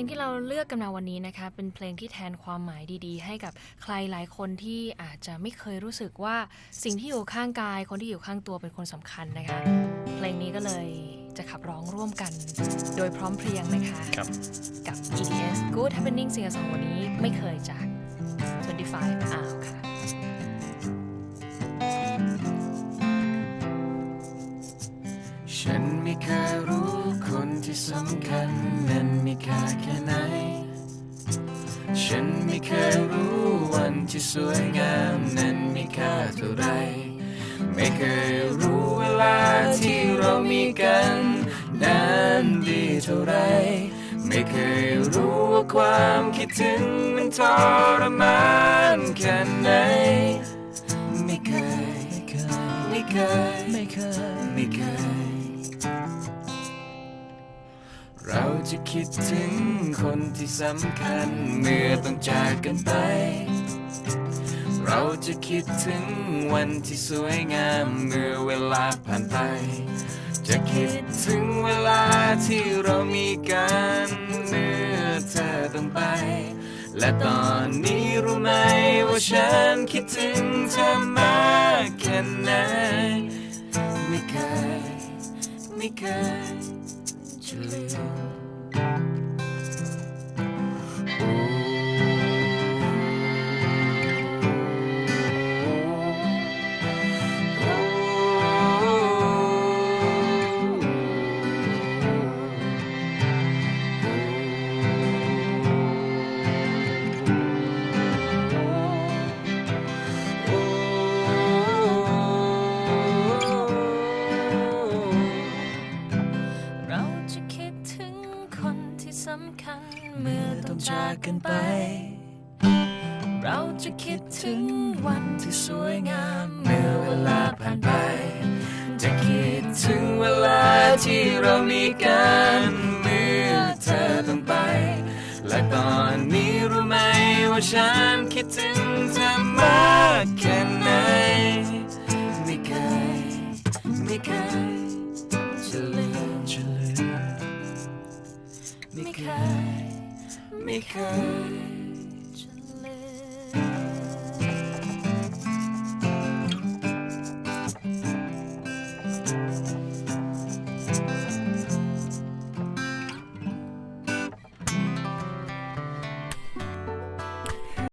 งที่เราเลือกกันมาวันนี้นะคะ เป็นเพลงที่แทนความหมายดีๆ ให้กับใครหลายคนที่อาจจะไม่เคยรู้สึกว่าสิ่งที่อยู่ข้างกาย คนที่อยู่ข้างตัวเป็นคนสำคัญนะคะ เพลงนี้ก็เลยจะขับร้องร่วมกัน โดยพร้อมเพรียงนะคะครับกับ EDS Good Happening เสียงสองวันนี้ไม่เคยจาก25อ้าวค่ะฉันไม่เคยรู้คนที่สำคัญนั้นมี ค่าแค่ไหน ฉันไม่เคยรู้วันที่สวยงามนั้นมีค่าเท่าไร ไม่เคยรู้เวลาที่เรามีกันนั้นดีเท่าไร ไม่เคยรู้ว่าความคิดถึงมันทรมานแค่ไหน ไม่เคย ไม่เคย ไม่เคย ไม่เคย เราจะคิดถึงคนที่สำคัญเมื่อต้องจากกันไป เราจะคิดถึงวันที่สวยงามเมื่อเวลาผ่านไป จะคิดถึงเวลาที่เรามีกันเมื่อเธอต้องไป และตอนนี้รู้ไหมว่าฉันคิดถึงเธอมากแค่ไหนไม่เคย ไม่เคย จ เมื่อต้องจากกันไป เราจะคิดถึงวันที่สวยงามเมื่อเวลาผ่านไป จะคิดถึงเวลาที่เรามีกันเมื่อเธอต้องไป และตอนนี้รู้ไหมว่าฉันคิดถึงเธอมากแค่ไหนไม่เคยไม่เคยจะลืมจะลืมไม่เคย me. Because